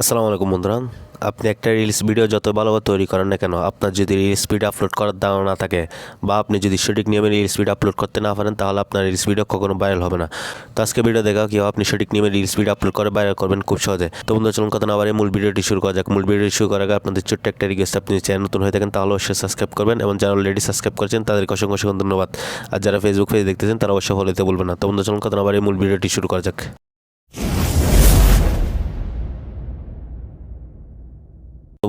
আসসালামু আলাইকুম বন্ধুরা আপনি একটা রিলস ভিডিও যত ভালোভাবে তৈরি করেন না কেন, আপনার যদি রিলস ভিডিও আপলোড করার ধারণা না থাকে বা আপনি যদি সঠিক নিয়মে রিলস ভিডিও আপলোড করতে না পারেন, তাহলে আপনার রিলস ভিডিও কখনো ভাইরাল হবে না। তো আজকে ভিডিও দেখা কেউ আপনি সঠিক নিয়মে রিলস ভিডিও আপলোড করে ভাইরাল করবেন খুব সহজে। তো বন্ধু চলুন কথা না মূল ভিডিওটি শুরু করা যাক। মূল ভিডিওটি শুরু করার আগে আপনাদের ছোট্ট একটা রিকোয়েস্ট আপনি চ্যানেল নতুন হয়ে থাকেন, তাহলে অবশ্যই সাবস্ক্রাইব করবেন এবং যারা অলরেডি সাবস্ক্রাইব করেছেন, তাদেরকে অসংখ্য অসংখ্য ধন্যবাদ। আর যারা ফেসবুক পেজ দেখতেছেন, তারা অবশ্যই ফলো দিতে বলবেন না। তো বন্ধু চলুন কথা না মূল ভিডিওটি শুরু করা যাক।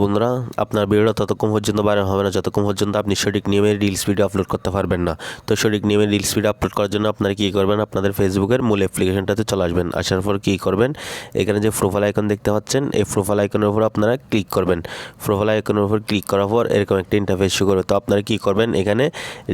বন্ধুরা, আপনার ভিডিওটা ততক্ষণ পর্যন্ত ভাইরাল হবে না, যতক্ষণ পর্যন্ত আপনি সঠিক নিয়মে রিলস ভিডিও আপলোড করতে পারবেন না। তো সঠিক নিয়মে রিলস ভিডিও আপলোড করার জন্য আপনারা কী করবেন? আপনাদের ফেসবুকের মূল অ্যাপ্লিকেশনটাতে চলে আসবেন। আসার পর কী করবেন? এখানে যে প্রোফাইল আইকন দেখতে পাচ্ছেন, এই প্রোফাইল আইকনের উপর আপনারা ক্লিক করবেন। প্রোফাইল আইকনের উপর ক্লিক করার পর এরকম একটা ইন্টারফেস শুরু করবে। তো আপনারা কী করবেন? এখানে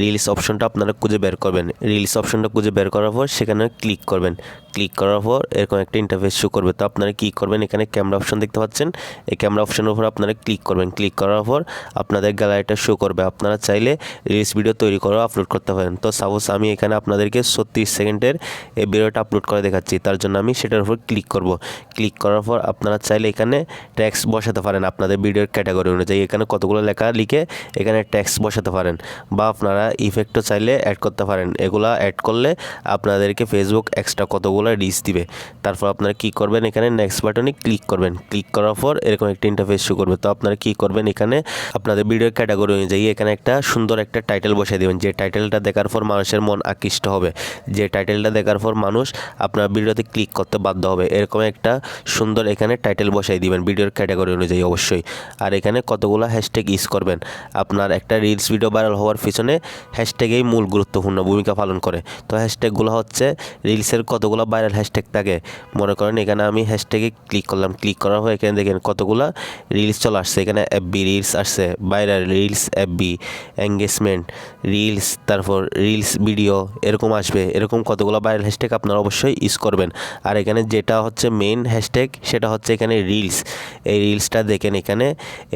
রিলস অপশনটা আপনারা খুঁজে বের করবেন। রিলস অপশনটা খুঁজে বের করার পর সেখানে ক্লিক করবেন। ক্লিক করার পর এরকম একটা ইন্টারফেস শো করবে। তো আপনারা কী করবেন? এখানে ক্যামেরা অপশন দেখতে পাচ্ছেন। এই ক্যামেরা অপশনের উপর আপনারা ক্লিক করবেন। ক্লিক করার পর আপনাদের গ্যালারিটা শো করবে। আপনারা চাইলে রিলস ভিডিও তৈরি করে আপলোড করতে পারেন। তো সাপোজ আমি এখানে আপনাদেরকে ছত্রিশ সেকেন্ডের এই ভিডিওটা আপলোড করে দেখাচ্ছি। তার জন্য আমি সেটার উপর ক্লিক করব। ক্লিক করার পর আপনারা চাইলে এখানে ট্যাক্স বসাতে পারেন আপনাদের ভিডিওর ক্যাটাগরি অনুযায়ী। এখানে কতগুলো লেখা লিখে এখানে ট্যাক্স বসাতে পারেন বা আপনারা ইফেক্টও চাইলে অ্যাড করতে পারেন। এগুলা অ্যাড করলে আপনাদেরকে ফেসবুক এক্সট্রা কতগুলো রিচ দিবে। তারপর আপনারা কী করবেন এখানে নেক্সট বাটনে ক্লিক করবেন। ক্লিক করার পর এরকম একটা ইন্টারফেস শো করবে। তো আপনারা কী করবেন এখানে আপনাদের ভিডিওর ক্যাটাগরি অনুযায়ী এখানে একটা সুন্দর একটা টাইটেল বসিয়ে দেবেন। যে টাইটেলটা দেখার পর মানুষের মন আকৃষ্ট হবে। যে টাইটেলটা দেখার পর মানুষ আপনার ভিডিওতে ক্লিক করতে বাধ্য হবে। এরকম একটা সুন্দর এখানে টাইটেল বসাই দিবেন ভিডিওর ক্যাটাগরি অনুযায়ী অবশ্যই। আর এখানে কতগুলো হ্যাশট্যাগ ইউজ করবেন। আপনার একটা রিলস ভিডিও ভাইরাল হওয়ার পিছনে হ্যাশট্যাগেই মূল গুরুত্বপূর্ণ ভূমিকা পালন করে। তো হ্যাশট্যাগুলো হচ্ছে রিলসের কতগুলো ভাইরাল হ্যাশট্যাগ থাকে। মনে করেন এখানে আমি হ্যাশট্যাগে ক্লিক করলাম। ক্লিক করার পর এখানে দেখেন কতগুলো রিলস চলে আসছে। এখানে এফবি রিলস আসছে viral reels FB engagement reels তারপর রিলস ভিডিও এরকম আসবে। এরকম কতগুলো ভাইরাল হ্যাশট্যাগ আপনারা অবশ্যই ইউজ করবেন। আর এখানে যেটা হচ্ছে মেইন হ্যাশট্যাগ সেটা হচ্ছে এখানে রিলস এই রিলসটা দেখেন এখানে,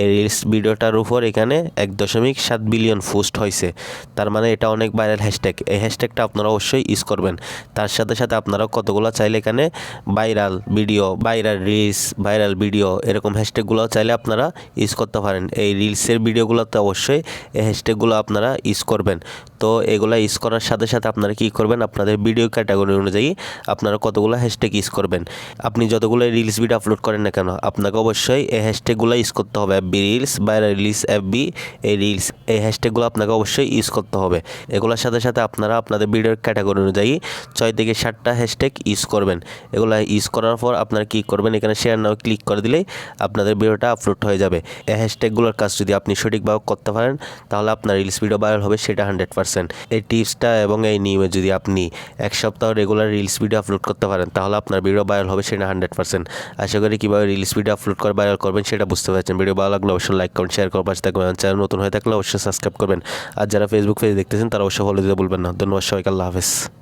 এই রিলস ভিডিওটার উপর এখানে এক দশমিক সাত বিলিয়ন পোস্ট হয়েছে। তার মানে এটা অনেক ভাইরাল হ্যাশট্যাগ এই হ্যাশট্যাগটা আপনারা অবশ্যই ইউজ করবেন। তার সাথে সাথে আপনারা কতগুলো চাইলে এখানে viral video viral reels viral video এরকম হ্যাশট্যাগুলো চাইলে আপনারা ইউজ করতে পারেন। এই রিলসের ভিডিওগুলোতে অবশ্যই এই হ্যাশট্যাগুলো আপনারা ইউজ করবেন। তো এগুলো ইউজ করার সাথে সাথে আপনারা কী করবেন? আপনাদের ভিডিও ক্যাটাগরি অনুযায়ী আপনারা কতগুলো হ্যাশট্যাগ ইউজ করবেন? আপনি যতগুলো রিলস ভিডিও আপলোড করেন না কেন, আপনাকে অবশ্যই এই হ্যাশট্যাগুলো ইউজ করতে হবে। FB reels viral reels FB এই রিলস এই হ্যাশট্যাগুলো আপনাকে অবশ্যই ইউজ করতে হবে। এগুলোর সাথে সাথে আপনারা আপনাদের ভিডিওর ক্যাটাগরি অনুযায়ী ছয় থেকে সাতটা হ্যাশট্যাগ ইউজ করবেন। এগুলো ইউজ করার পর আপনারা কী করবেন? এখানে শেয়ার নাও ক্লিক করে দিলেই আপনাদের ভিডিওটা আপলোড হয়ে যাবে। এই হ্যাশট্যাগুলোর কাজ যদি আপনি সঠিকভাবে করতে পারেন, তাহলে আপনার রিলস ভিডিও ভাইরাল হবে, সেটা হান্ড্রেড পার্সেন্ট। এই টিপসটা এবং এই নিয়মে যদি আপনি এক সপ্তাহ রেগুলার রিলস ভিডিও আপলোড করতে পারেন, তাহলে আপনার ভিডিও ভাইরাল হবে সেটা হান্ড্রেড পার্সেন্ট আশা করি কীভাবে রিলস ভিডিও আপলোড করে ভাইরাল করবেন সেটা বুঝতে পারছেন। ভিডিও ভালো লাগলে অবশ্যই লাইক করুন শেয়ার করুন পাশে থাকবেন। চ্যানেল নতুন হয়ে থাকলে অবশ্যই সাবস্ক্রাইব করবেন। আর যারা ফেসবুক পেজ দেখতেছেন, তারা অবশ্যই ফলো দিতে বলবেন না। ধন্যবাদ সবাইকে, আল্লাহ হাফেজ।